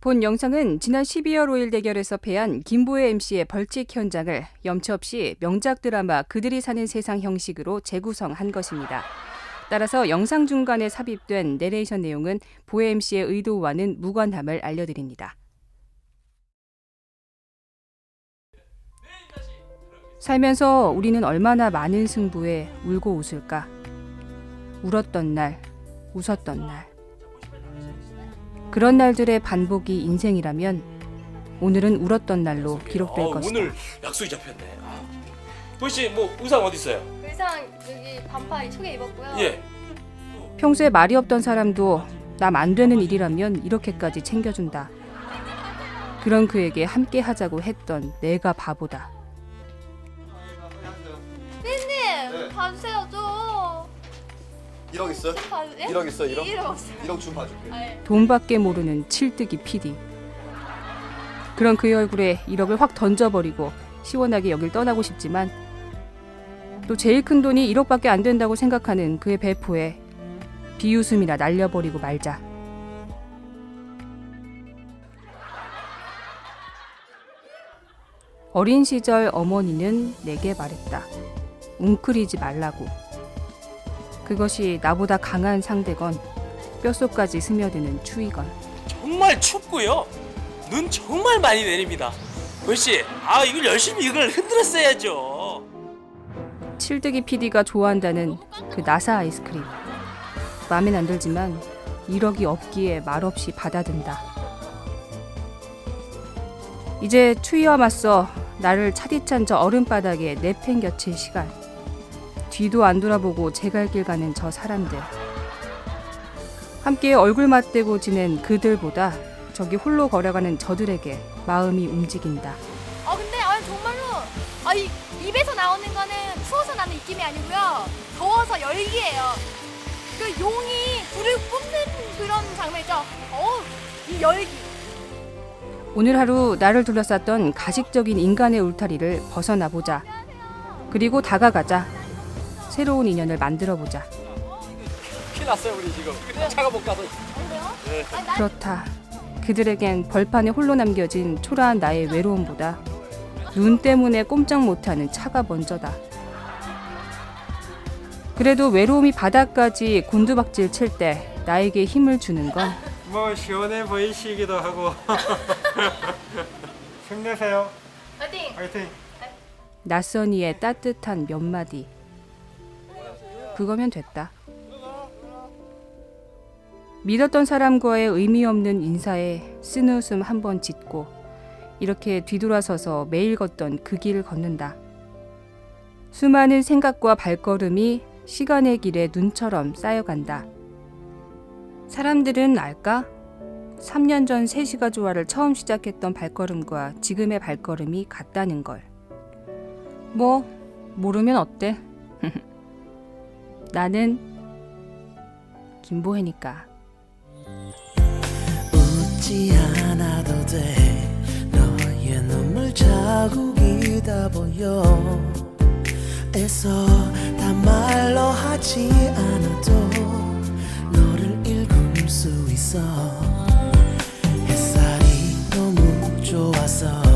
본 영상은 지난 12월 5일 대결에서 패한 김보혜 MC의 벌칙 현장을 염치 없이 명작 드라마 그들이 사는 세상 형식으로 재구성한 것입니다. 따라서 영상 중간에 삽입된 내레이션 내용은 보혜 MC의 의도와는 무관함을 알려드립니다. 살면서 우리는 얼마나 많은 승부에 울고 웃을까? 울었던 날, 웃었던 날. 그런 날들의 반복이 인생이라면 오늘은 울었던 날로 기록될 어, 것이다. 오늘 약속이 잡혔네. 아. 보희 씨뭐 의상 어디 있어요? 의상 여기 반팔 이쪽에 입었고요. 예. 평소에 말이 없던 사람도 남 안 되는 일이라면 이렇게까지 챙겨준다. 그런 그에게 함께 하자고 했던 내가 바보다. 1억 있어? 예? 1억 있어 1억? 1억 없어요. 1억 좀 봐줄게 아, 예. 돈밖에 모르는 칠뜨기 PD. 그런 그의 얼굴에 1억을 확 던져버리고 시원하게 여길 떠나고 싶지만 또 제일 큰 돈이 1억밖에 안 된다고 생각하는 그의 배포에 비웃음이나 날려버리고 말자. 어린 시절 어머니는 내게 말했다. 웅크리지 말라고. 그것이 나보다 강한 상대건 뼛속까지 스며드는 추위건. 정말 춥고요. 눈 정말 많이 내립니다. 보희 씨, 아 이걸 열심히 이걸 흔들었어야죠. 칠드기 PD가 좋아한다는 그 나사 아이스크림. 마음엔 안 들지만 1억이 없기에 말없이 받아든다. 이제 추위와 맞서 나를 차디찬 저 얼음바닥에 내팽겨칠 시간. 뒤도 안 돌아보고 제갈길 가는 저 사람들. 함께 얼굴 맞대고 지낸 그들보다 저기 홀로 걸어가는 저들에게 마음이 움직인다. 아 근데 아 정말로 아 이, 입에서 나오는 거는 추워서 나는 입김이 아니고요. 더워서 열기예요. 그 용이 불을 뿜는 그런 장면이죠. 어우 이 열기. 오늘 하루 나를 둘러쌌던 가식적인 인간의 울타리를 벗어나 보자. 그리고 다가가자. 새로운 인연을 만들어 보자. 피 났어요 우리 지금. 차가 못 가서. 나 그렇다. 그들에겐 벌판에 홀로 남겨진 초라한 나의 외로움보다 눈 때문에 꼼짝 못하는 차가 먼저다. 그래도 외로움이 바닥까지 곤두박질 칠 때 나에게 힘을 주는 건 뭐 시원해 보이시기도 하고 힘내세요 파이팅. 낯선 이의 따뜻한 몇 마디. 그거면 됐다. 믿었던 사람과의 의미 없는 인사에 쓴 웃음 한 번 짓고 이렇게 뒤돌아서서 매일 걷던 그 길을 걷는다. 수많은 생각과 발걸음이 시간의 길에 눈처럼 쌓여간다. 사람들은 알까? 3년 전 3시가 조화를 처음 시작했던 발걸음과 지금의 발걸음이 같다는 걸. 뭐 모르면 어때? 나는 김보혜니까. 웃지 않아도 돼. 너의 눈물 자국이 다 보여. 애써 다 말로 하지 않아도 너를 읽을 수 있어. 햇살이 너무 좋아서